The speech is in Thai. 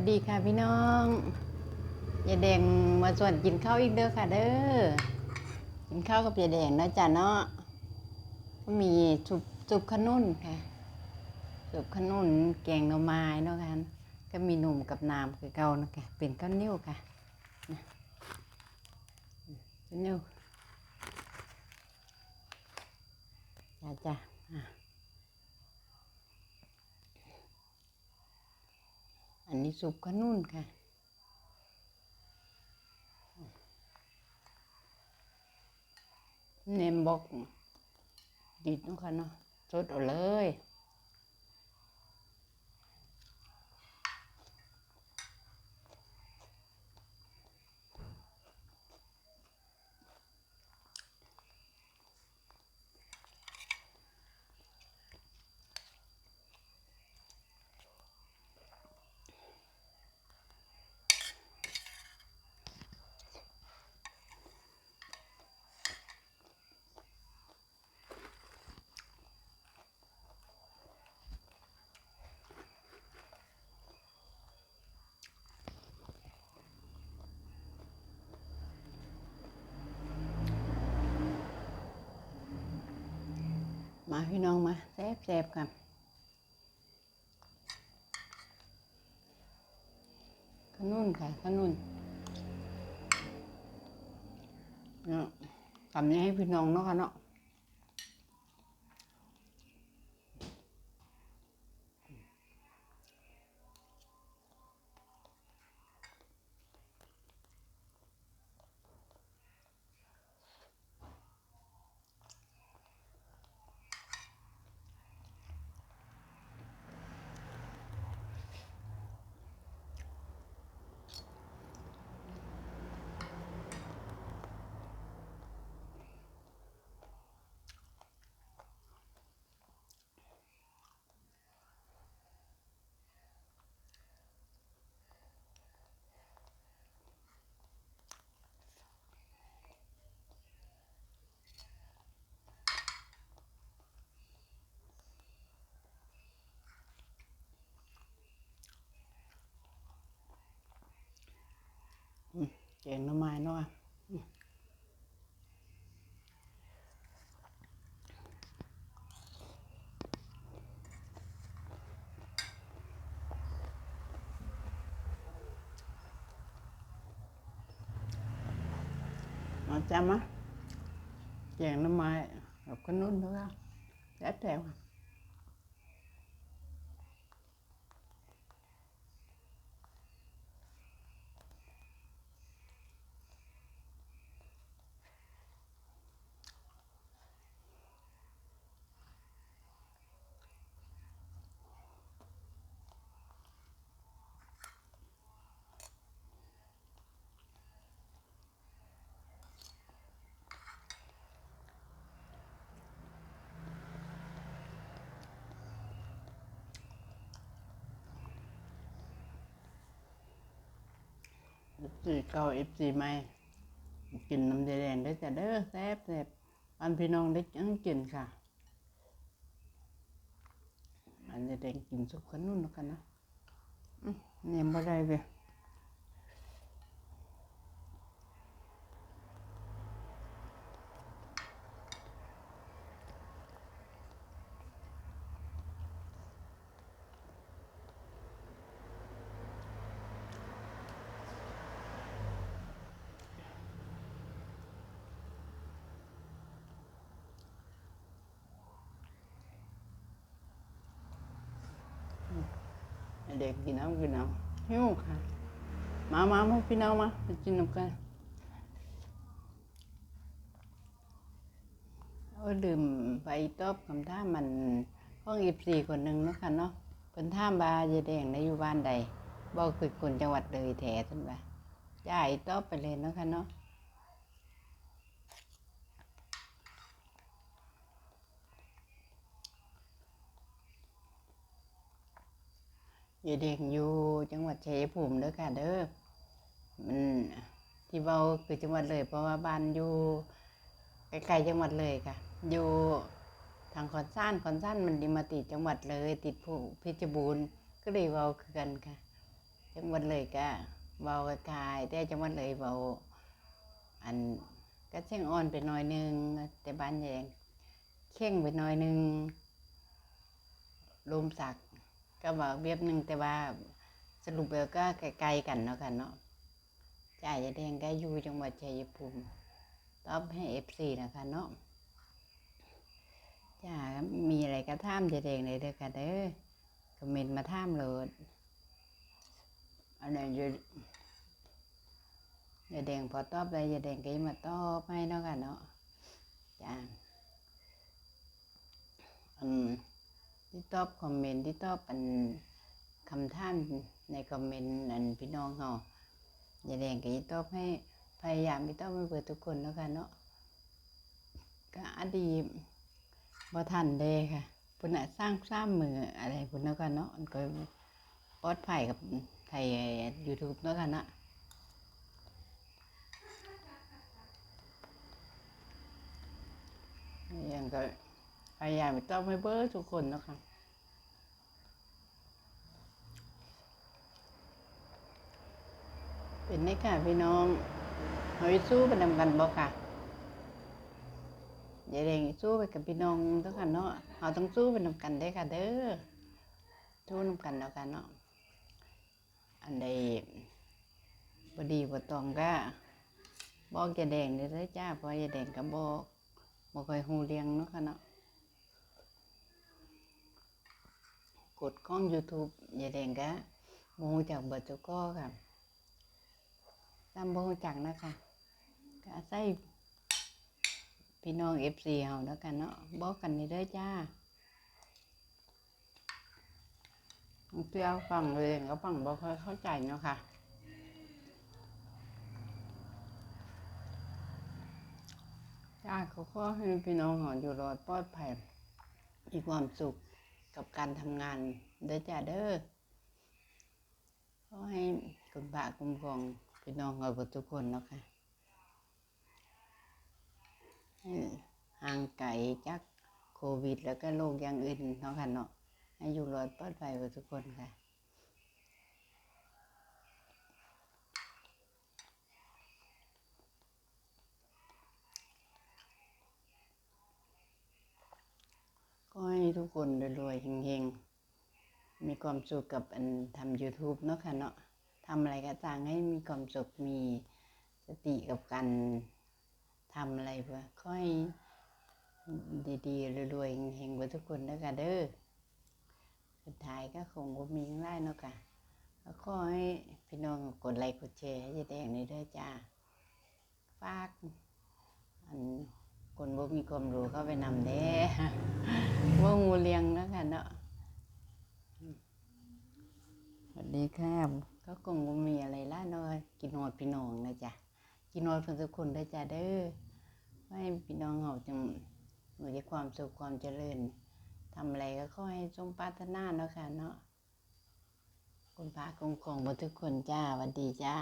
วัสดีค่ะพี่น้องยายแดงมาส่วนกินข้าวอีกเด้อค่ะเด้อ กินข้าวกับยายแดงนะจ๊ะเนาะ ก็มีสุปสุปขนุนค่ะสุปขนุนแกงหน่อไม้เนาะค่ะก็มีหนุ่มกับน้ำคือเก่านะคะเป็นข้าวเหนียวค่ะก้าวเหนียวจ้าจ้า อะอันนี้ซุปขนุนค่ะ เนมบอกดิดเนาะค่ะเนาะสดเอาเลย พี่น้องมาแซ่บแซ่บๆกันขนุนค่ะขนุนเนาะทำนี้ให้พี่น้องเนาะค่ะเนาะ แกงหน่อไม้เนาะจ้ามาแกงหน่อไม้กับขนุนเนาะแซ่บแซ่บค่ จีเก่าเอฟซีใหม่กินน้ำแดงได้แต่เด้อแซ่บแซ่บอันพี่น้องได้จังกินค่ะ อันแดงกินสุกขนุนแล้วกันนะเนี่ยบ่ได้เว้ย เด็กกินน้ำกินน้ำหิวค่ะ มามามาพี่น้องมาไปกินน้ำกันโอ้ดื่มไปตอบคำท่ามันห้องอีสี่คนหนึ่งเนาะค่ะเนาะเป็นท่ามบาเยแดงในอยู่บ้านใดบอกคือคนจังหวัดเลยแถท่านว่าจ่ายตอบไปเลยเนาะค่ะเนาะ ยายเด็กอยู่จังหวัดชัยภูมิเด้อค่ะเด้อมันที่เบาคือจังหวัดเลย เพราะว่าบ้านอยู่ใกล้ๆจังหวัดเลยค่ะ อยู่ทางขอนซ่านขอนซ่านมันดีมาติดจังหวัดเลย ติดผู้พชรบูรณ์ก็เลยเบาคือกันค่ะ จังหวัดเลยก็เบากายแต่จังหวัดเลยเบาอันก็เชียงอ่อนไปหน่อยนึง แต่บ้านแยงเข่งไปหน่อยนึงลมสัก ก็เบาเบียบหนึ่งแต่ว่าสรุปแล้วก็ไกลๆกันเนาะค่ะเนาะจ่ายยาแดงก็อยู่จังหวัดชัยภูมิตอบให้เอฟซีนะคะเนาะจ้ามีอะไรก็ท่ามยาแดงเลยเด้อค่ะเด้อคอมเมนต์มาท่ามโหลดอันนั้นจะยาแดงพอตอบได้ยาแดงก็มาตอบให้เนาะค่ะเนาะจ้าอัน ที่ตอบคอมเมนต์ที่ตอบอันคำท่ามในคอมเมนต์อันพี่น้องเฮาอย่าแดงก็ยังตอบให้พยายามที่ตอบให้เปิดทุกคนเนาะค่ะเนาะก็อดีตบ่ทันเด้ค่ะพุ่นน่ะสร้างสร้างมืออะไรพุ่นเนาะค่ะเนาะมันก็ปลอดภัยกับไทย YouTube แล้วกันนะยังก็ พยายามต้องให้เบอร์ทุกคนนะคะเป็นไงค่ะพี่น้องเฮ้ยสู้ไปนำกันบ่ค่ะอย่าเร่งสู้ไปกับพี่น้องต้องกันเนาะเราต้องสู้ไปนำกันได้ค่ะ เด้อสู้นำกันแล้วกันเนาะอันใดบดีบตองก็บอกจะแดงเลยเด้อจ้าเพราะจะแดงก็บอกบอกคอยหูเลียงเนาะค่ะเนาะ กดกล้อง YouTube อย่าแดงก็โมจากเบิดจุก็ค่ะตามโมจากนะคะก็อาศัยพี่น้องเอฟซีเฮาแล้วกันเนาะบอกกันนี่เด้อจ้าบางทีเอาฟังเลยก็ฟังบ่ค่อยเข้าใจเนาะค่ะจ้าเขาก็ให้พี่น้องหออยู่รอดปลอดภัยมีความสุข กับการทำงานเด้อจ้าเด้อก็ให้คุณพระคุ้มครองพี่น้องเราทุกคนเนาะค่ะให้ห่างไกลจากโควิด แล้วก็โรคอย่างอื่นเนาะค่ะเนาะให้อยู่รอดปลอดภัยกับทุกคนค่ะ ก็ให้ ทุกคนรวยๆเฮงๆ มีความสุขกับอันทำ YouTube เนาะค่ะเนาะทำอะไรก็ต่างให้มีความสุขมีสติกับการทำอะไรเพื่อค่อยดีๆรวยๆเฮงๆกับทุกคนนะคะเด้อสุดท้ายก็คงบ่มีอย่างไรเนาะค่ะแล้วก็ให้พี่น้องกดไลค์กดแชร์ให้ยายแดงในเด้อจ้าฝากอัน คนบ่มีความรู้เข้าไปนำเด้ว่างูเลี้ยงแล้วค่ะเนาะสวัสดีครับก็คงบ่มีอะไรล่ะเนาะกินนอดพี่น้องนะจ๊ะกินนอดเพื่อนทุกคนได้จ้าเด้อให้พี่น้องเฮาจังมีความสุขความเจริญทำอะไรก็ขอให้สมปรารถนาเนาะค่ะเนาะคุณพระคุ้มคงหมดทุกคนจ้าหวันดีจ้า